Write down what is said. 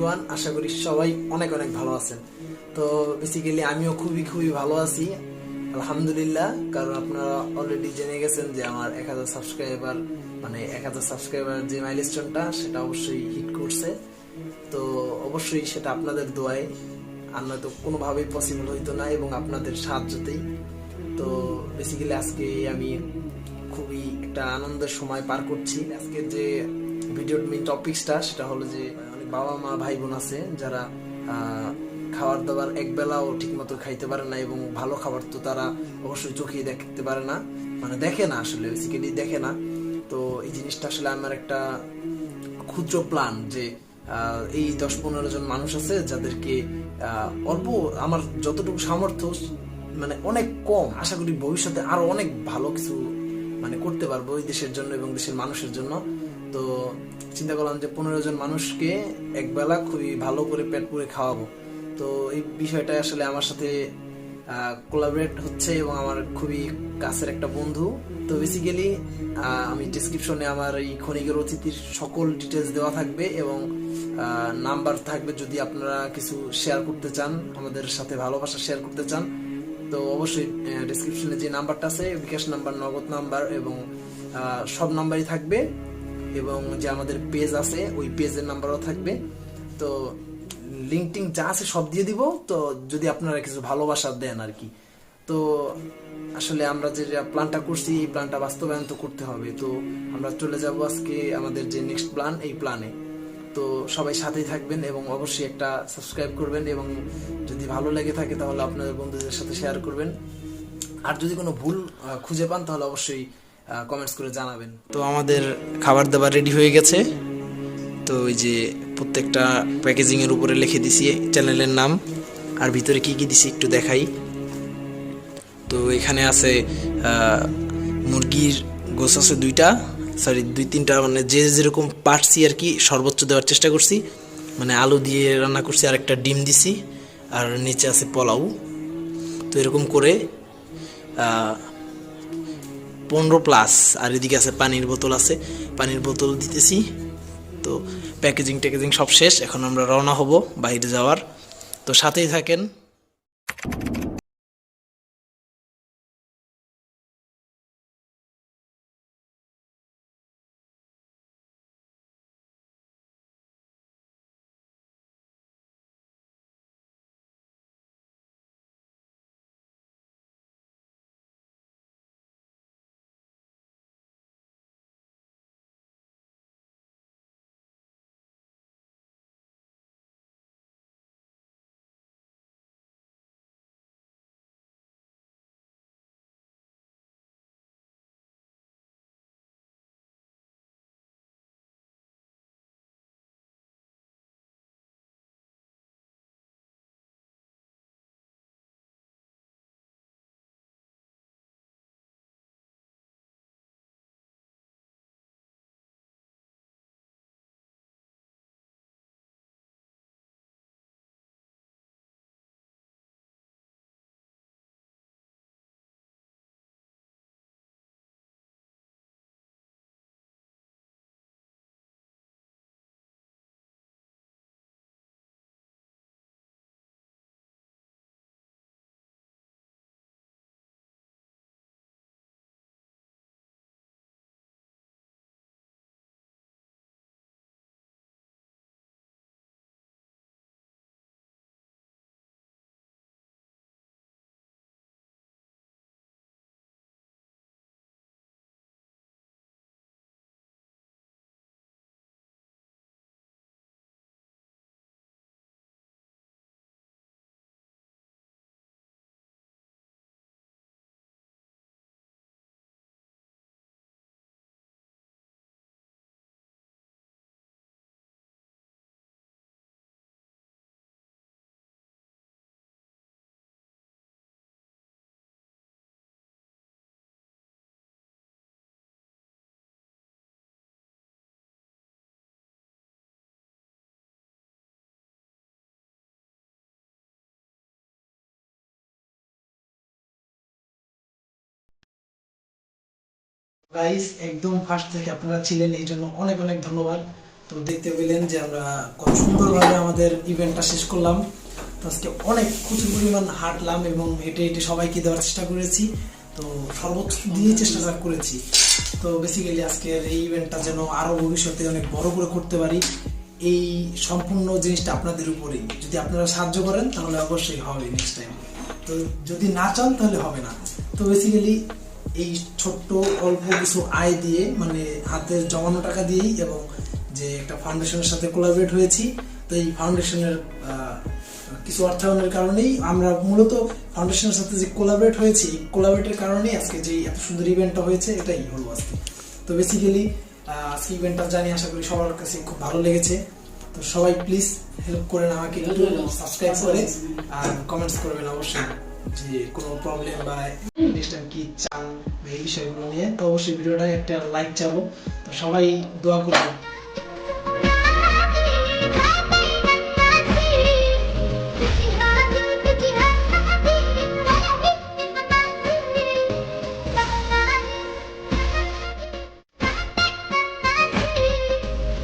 Everyone আশা করি সবাই অনেক অনেক ভালো আছেন। তো বেসিক্যালি আমিও খুবই খুবই ভালো আছি, আলহামদুলিল্লাহ। কারণ আপনারা অলরেডি জেনে গেছেন যে আমার এক হাজার সাবস্ক্রাইবার মানে এক হাজার সাবস্ক্রাইবার যে মাইলস্টোনটা সেটা অবশ্যই হিট করছে। তো অবশ্যই সেটা আপনাদের দোয়ায় আর নয়তো কোনোভাবেই পসিবল হইতো না এবং আপনাদের সাহায্যতেই। তো বেসিক্যালি আজকে আমি খুবই একটা আনন্দের সময় পার করছি। আজকের যে ভিডিওর মেন টপিকসটা সেটা হলো যে বাবা মা ভাই বোন আছে যারা খাবার দাবার এক বেলাও ঠিক মতো খাইতে পারে না এবং ভালো খাবার তো তারা অবশ্যই চোখে দেখতে পারে না। মানে দেখে না আসলে বেসিক্যালি দেখে না। তো এই জিনিসটা আসলে আমার একটা ক্ষুদ্র প্ল্যান যে এই দশ পনেরো জন মানুষ আছে যাদেরকে অল্প আমার যতটুকু সামর্থ্য মানে অনেক কম, আশা করি ভবিষ্যতে আরও অনেক ভালো কিছু মানে করতে পারব এই দেশের জন্য এবং দেশের মানুষের জন্য। তো চিন্তা করলাম যে পনেরো জন মানুষকে একবেলা খুবই ভালো করে পেট পুরে খাওয়াবো। তো এই বিষয়টা আসলে আমার সাথে কোলাবরেট হচ্ছে এবং আমার খুবই কাছের একটা বন্ধু। তো বেসিক্যালি আমি ডিসক্রিপশনে আমার এই ক্ষণিকের অতিথির সকল ডিটেলস দেওয়া থাকবে এবং নাম্বার থাকবে যদি আপনারা কিছু শেয়ার করতে চান, আমাদের সাথে ভালোবাসা শেয়ার করতে চান, তো অবশ্যই ডিসক্রিপশনে যে নাম্বারটা আছে, বিকাশ নাম্বার নগদ নাম্বার এবং সব নাম্বারই থাকবে। এবং যে আমাদের পেজ আছে, ওই পেজের নাম্বারও থাকবে। তো লিঙ্ক টিঙ্ক যা আছে সব দিয়ে দিব। তো যদি আপনারা কিছু ভালোবাসা দেন আর কি। তো আসলে আমরা যে প্ল্যানটা করছি, এই প্ল্যানটা বাস্তবায়ন তো করতে হবে। তো আমরা চলে যাব আজকে আমাদের যে নেক্সট প্ল্যান এই প্ল্যানে তো সবাই সাথেই থাকবেন এবং অবশ্যই একটা সাবস্ক্রাইব করবেন এবং যদি ভালো লেগে থাকে তাহলে আপনাদের বন্ধুদের সাথে শেয়ার করবেন। আর যদি কোনো ভুল খুঁজে পান তাহলে অবশ্যই কমেন্টস করে জানাবেন। তো আমাদের খাবার দাবার রেডি হয়ে গেছে। তো ওই যে প্রত্যেকটা প্যাকেজিং এর উপরে লিখে দিছি চ্যানেলের নাম। আর ভিতরে কি কি দিছি একটু দেখাই। তো এখানে আছে মুরগির গোস আছে দুইটা। সরি দুই তিনটা মানে যে যেরকম পারছি আর কি, সর্বোচ্চ দেওয়ার চেষ্টা করছি। মানে আলু দিয়ে রান্না করছি, আর একটা ডিম দিছি। আর নিচে আছে পোলাও। তো এরকম করে পনেরো প্লাস আর এদিকে আছে পানির বোতল আছে, পানির বোতল দিতেছি। তো প্যাকেজিং ট্যাকেজিং সব শেষ, এখন আমরা রওনা হব বাইরে যাওয়ার। তো সাথেই থাকেন গাইস একদম ফার্স্ট থেকে আপনারা ছিলেন, এই জন্য অনেক অনেক ধন্যবাদ। তো দেখতে পেলেন যে আমরা কত সুন্দরভাবে আমাদের ইভেন্টটা শেষ করলাম। তো আজকে অনেক প্রচুর পরিমাণ হাঁটলাম এবং হেঁটে হেঁটে সবাইকে দেওয়ার চেষ্টা করেছি। তো সর্বোচ্চ দিয়ে চেষ্টা করেছি। তো বেসিক্যালি আজকের এই ইভেন্টটা যেন আরও ভবিষ্যতে অনেক বড় করে করতে পারি, এই সম্পূর্ণ জিনিসটা আপনাদের উপরেই। যদি আপনারা সাহায্য করেন, তাহলে অবশ্যই হবে নেক্সট টাইম তো যদি না চান, তাহলে হবে না। তো বেসিক্যালি এই ছোট্ট অল্প কিছু আয় দিয়ে মানে হাতের জমানো টাকা দিয়েই এবং যে একটা ফাউন্ডেশনের সাথে কোলাবরেট হয়েছি তো এই ফাউন্ডেশনের কিছু অর্থায়নের কারণেই আমরা মূলত ফাউন্ডেশনের সাথে যে কোলাবরেট হয়েছি এই কোলাবরেটের কারণেই আজকে যে এত সুন্দর ইভেন্টটা হয়েছে এটাই হলো আজকে। তো বেসিক্যালি আজকে ইভেন্টটা জানি আশা করি সবার কাছে খুব ভালো লেগেছে। তো সবাই প্লিজ হেল্প করেন আমাকে একটু সাবস্ক্রাইব করে আর কমেন্টস করবেন অবশ্যই যে কোনো প্রবলেম বা টাইম কি চান, এই বিষয়গুলো নিয়ে তো অবশ্যই ভিডিওটা একটা লাইক চাবো। তো সবাই দোয়া করবেন।